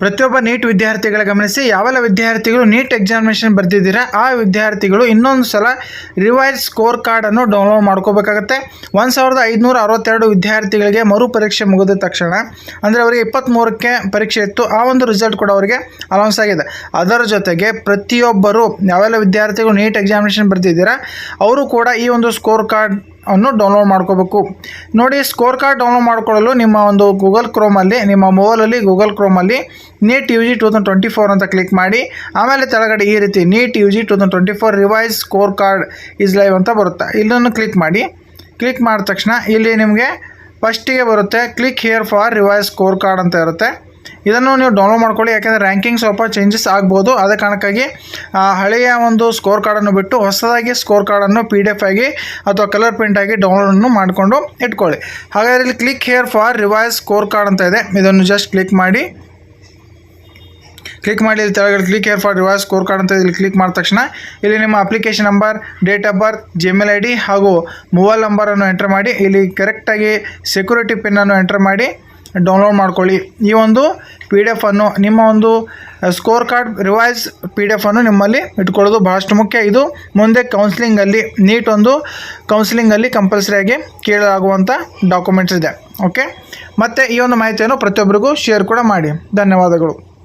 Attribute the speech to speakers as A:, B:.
A: ಪ್ರತಿಯೊಬ್ಬ ನೀಟ್ ವಿದ್ಯಾರ್ಥಿಗಳ ಗಮನಿಸಿ ಯಾವೆಲ್ಲ ವಿದ್ಯಾರ್ಥಿಗಳು ನೀಟ್ ಎಕ್ಸಾಮಿನೇಷನ್ ಬರೆದಿದ್ದೀರಾ, ಆ ವಿದ್ಯಾರ್ಥಿಗಳು ಇನ್ನೊಂದು ಸಲ ರಿವೈಸ್ ಸ್ಕೋರ್ ಕಾರ್ಡನ್ನು ಡೌನ್ಲೋಡ್ ಮಾಡ್ಕೋಬೇಕಾಗತ್ತೆ. ಒಂದು ಸಾವಿರದ ಐದುನೂರ ಅರವತ್ತೆರಡು ವಿದ್ಯಾರ್ಥಿಗಳಿಗೆ ಮರು ಪರೀಕ್ಷೆ ಮುಗಿದ ತಕ್ಷಣ, ಅಂದರೆ ಅವರಿಗೆ ಇಪ್ಪತ್ತ್ಮೂರಕ್ಕೆ ಪರೀಕ್ಷೆ ಇತ್ತು, ಆ ಒಂದು ರಿಸಲ್ಟ್ ಕೂಡ ಅವರಿಗೆ ಅನೌನ್ಸ್ ಆಗಿದೆ. ಅದರ ಜೊತೆಗೆ ಪ್ರತಿಯೊಬ್ಬರು ಯಾವೆಲ್ಲ ವಿದ್ಯಾರ್ಥಿಗಳು ನೀಟ್ ಎಕ್ಸಾಮಿನೇಷನ್ ಬರೆದಿದ್ದೀರಾ, ಅವರು ಕೂಡ ಈ ಒಂದು ಸ್ಕೋರ್ ಕಾರ್ಡ್ ಅನ್ನು ಡೌನ್ಲೋಡ್ ಮಾಡ್ಕೋಬೇಕು. ನೋಡಿ ಸ್ಕೋರ್ ಕಾರ್ಡ್ ಡೌನ್ಲೋಡ್ ಮಾಡ್ಕೊಳ್ಳಲು ನಿಮ್ಮ ಒಂದು ಗೂಗಲ್ ಕ್ರೋಮಲ್ಲಿ ನಿಮ್ಮ ಮೊಬೈಲಲ್ಲಿ Google ಕ್ರೋಮಲ್ಲಿ NEET U G two thousand twenty four ಅಂತ ಕ್ಲಿಕ್ ಮಾಡಿ. ಆಮೇಲೆ ತೆಳಗಡೆ ಈ ರೀತಿ NEET U G two thousand twenty four revise score card is live ಅಂತ ಬರುತ್ತೆ. ಇಲ್ಲನ್ನು ಕ್ಲಿಕ್ ಮಾಡಿ. ಕ್ಲಿಕ್ ಮಾಡಿದ ತಕ್ಷಣ ಇಲ್ಲಿ ನಿಮಗೆ ಫಸ್ಟಿಗೆ ಬರುತ್ತೆ click here for revise score card ಅಂತ ಇರುತ್ತೆ. ಇದನ್ನು ನೀವು ಡೌನ್ಲೋಡ್ ಮಾಡ್ಕೊಳ್ಳಿ, ಯಾಕೆಂದರೆ ರ್ಯಾಂಕಿಂಗ್ ಸ್ವಲ್ಪ ಚೇಂಜಸ್ ಆಗ್ಬೋದು. ಅದ ಕಾರಣಕ್ಕಾಗಿ ಹಳೆಯ ಒಂದು ಸ್ಕೋರ್ ಕಾರ್ಡನ್ನು ಬಿಟ್ಟು ಹೊಸದಾಗಿ ಸ್ಕೋರ್ ಕಾರ್ಡನ್ನು ಪಿ ಡಿ ಎಫ್ ಆಗಿ ಅಥವಾ ಕಲರ್ ಪ್ರಿಂಟ್ ಆಗಿ ಡೌನ್ಲೋಡನ್ನು ಮಾಡಿಕೊಂಡು ಇಟ್ಕೊಳ್ಳಿ. ಹಾಗಾದರೆ ಇಲ್ಲಿ click here for revise score card ಅಂತ ಇದೆ. ಇದನ್ನು ಜಸ್ಟ್ ಕ್ಲಿಕ್ ಮಾಡಿ. ಕ್ಲಿಕ್ ಮಾಡಿ, ಇಲ್ಲಿ ತೆಳಗಡೆ click here for revise score card ಅಂತ ಇಲ್ಲಿ ಕ್ಲಿಕ್ ಮಾಡಿದ ತಕ್ಷಣ, ಇಲ್ಲಿ ನಿಮ್ಮ application number date of birth Gmail I D ಹಾಗೂ ಮೊಬೈಲ್ ನಂಬರನ್ನು ಎಂಟರ್ ಮಾಡಿ. ಇಲ್ಲಿ ಕರೆಕ್ಟಾಗಿ ಸೆಕ್ಯೂರಿಟಿ ಪಿನ್ನನ್ನು ಎಂಟರ್ ಮಾಡಿ. ಡೌನ್ಲೋಡ್ ಮಾಡ್ಕೊಳ್ಳಿ. ಈ ಒಂದು ಪಿ ಡಿ ಎಫನ್ನು ನಿಮ್ಮ ಒಂದು score card revise P D ಎಫನ್ನು ನಿಮ್ಮಲ್ಲಿ ಇಟ್ಕೊಳ್ಳೋದು ಭಾಳಷ್ಟು ಮುಖ್ಯ. ಇದು ಮುಂದೆ ಕೌನ್ಸಿಲಿಂಗಲ್ಲಿ ನೀಟ್ ಒಂದು ಕೌನ್ಸಿಲಿಂಗಲ್ಲಿ ಕಂಪಲ್ಸರಿಯಾಗಿ ಕೇಳಲಾಗುವಂಥ ಡಾಕ್ಯುಮೆಂಟ್ಸ್ ಇದೆ. ಓಕೆ ಮತ್ತು ಈ ಒಂದು ಮಾಹಿತಿಯನ್ನು ಪ್ರತಿಯೊಬ್ಬರಿಗೂ ಶೇರ್ ಕೂಡ ಮಾಡಿ. ಧನ್ಯವಾದಗಳು.